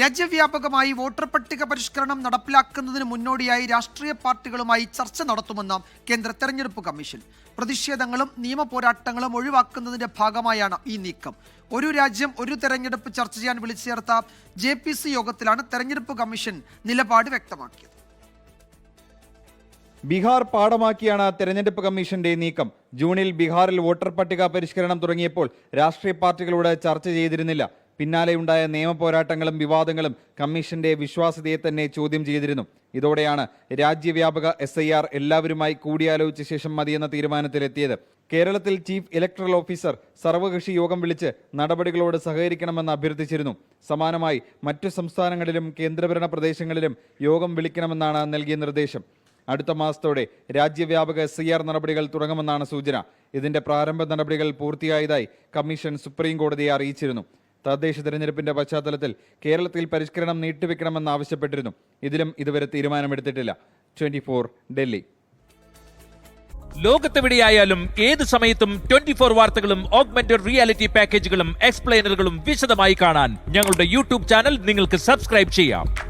രാജ്യവ്യാപകമായി വോട്ടർ പട്ടിക പരിഷ്കരണം നടപ്പിലാക്കുന്നതിന് മുന്നോടിയായി രാഷ്ട്രീയ പാർട്ടികളുമായി ചർച്ച നടത്തുമെന്ന് കേന്ദ്ര തെരഞ്ഞെടുപ്പ് കമ്മീഷൻ. പ്രതിഷേധങ്ങളും നിയമ പോരാട്ടങ്ങളും ഒഴിവാക്കുന്നതിന്റെ ഭാഗമായാണ് ഈ നീക്കം. ഒരു രാജ്യം ഒരു തെരഞ്ഞെടുപ്പ് ചർച്ച ചെയ്യാൻ വിളിച്ചു ചേർത്ത ജെ പി സി യോഗത്തിലാണ് തെരഞ്ഞെടുപ്പ് കമ്മീഷൻ നിലപാട് വ്യക്തമാക്കിയത്. ബീഹാർ പാഠമാക്കിയാണ് തെരഞ്ഞെടുപ്പ് കമ്മീഷന്റെ നീക്കം. ജൂണിൽ ബീഹാറിൽ വോട്ടർ പട്ടിക പരിഷ്കരണം തുടങ്ങിയപ്പോൾ രാഷ്ട്രീയ പാർട്ടികളോട് ചർച്ച ചെയ്തിരുന്നില്ല. പിന്നാലെയുണ്ടായ നിയമപോരാട്ടങ്ങളും വിവാദങ്ങളും കമ്മീഷന്റെ വിശ്വാസ്യതയെ തന്നെ ചോദ്യം ചെയ്തിരുന്നു. ഇതോടെയാണ് രാജ്യവ്യാപക എസ് ഐ ആർ എല്ലാവരുമായി കൂടിയാലോചിച്ച ശേഷം മതിയെന്ന തീരുമാനത്തിലെത്തിയത്. കേരളത്തിൽ ചീഫ് ഇലക്ടറൽ ഓഫീസർ സർവകക്ഷി യോഗം വിളിച്ച് നടപടികളോട് സഹകരിക്കണമെന്ന് അഭ്യർത്ഥിച്ചിരുന്നു. സമാനമായി മറ്റു സംസ്ഥാനങ്ങളിലും കേന്ദ്രഭരണ പ്രദേശങ്ങളിലും യോഗം വിളിക്കണമെന്നാണ് നൽകിയ നിർദ്ദേശം. അടുത്ത മാസത്തോടെ രാജ്യവ്യാപക എസ് ഐ ആർ നടപടികൾ തുടങ്ങുമെന്നാണ് സൂചന. ഇതിന്റെ പ്രാരംഭ നടപടികൾ പൂർത്തിയായതായി കമ്മീഷൻ സുപ്രീം കോടതിയെ അറിയിച്ചിരുന്നു. തദ്ദേശ തെരഞ്ഞെടുപ്പിന്റെ പശ്ചാത്തലത്തിൽ കേരളത്തിൽ പരിഷ്കരണം നീട്ടിവെക്കണമെന്ന് ആവശ്യപ്പെട്ടിരുന്നു. ഇതിലും ഇതുവരെ തീരുമാനമെടുത്തിട്ടില്ല. Twenty four Delhi. ലോകത്തെവിടെയായാലും ഏത് സമയത്തും ട്വന്റി ഫോർ വാർത്തകളും ഓഗ്മെന്റഡ് റിയാലിറ്റി പാക്കേജുകളും എക്സ്പ്ലെയിനറുകളും വിശദമായി കാണാൻ ഞങ്ങളുടെ യൂട്യൂബ് ചാനൽ നിങ്ങൾക്ക് സബ്സ്ക്രൈബ് ചെയ്യാം.